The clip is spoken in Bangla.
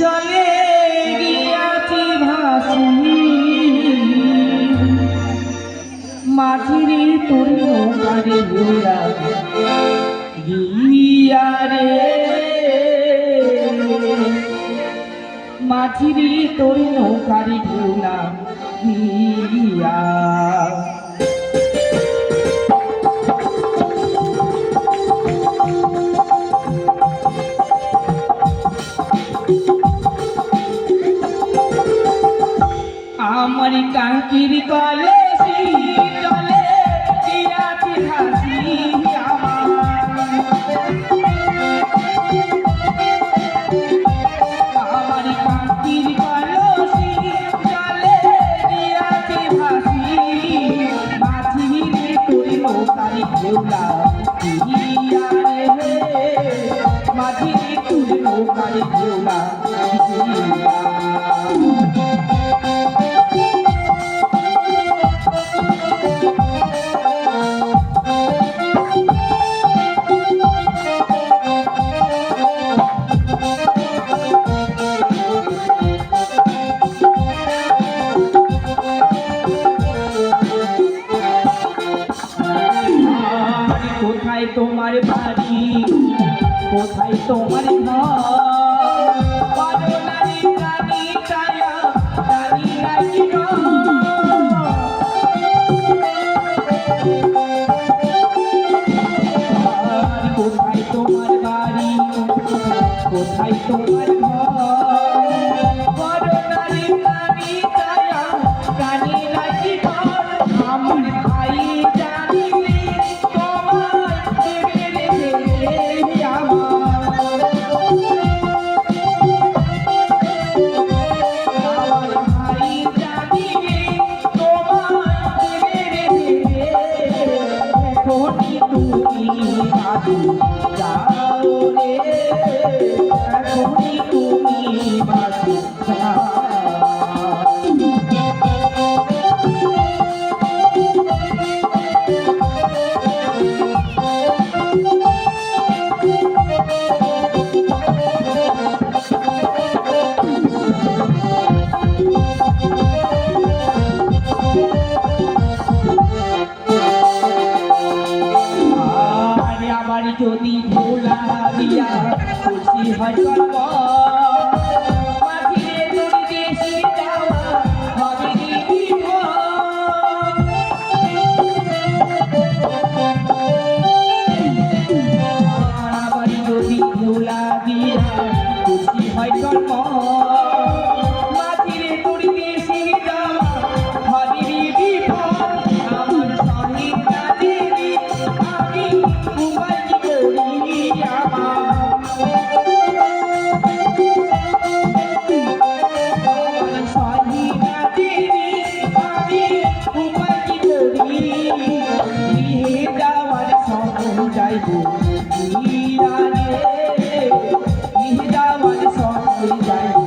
জলে গিয়াছি ভাসুনি। মাঝিরে তোর নৌকারে ঘোড়া গিয়া গিয়া। বিকলে শীতলে চিরাতি হাসি আমার। আমার পাখির কলসি জলে চিরাতি হাসি। মাঝিরে করিল তারি কেউলা তোমার বাড়ি? কোথায় তোমার কোথায় তোমার বাড়ি? কোথায় তোমার বাবা যাইব যাইব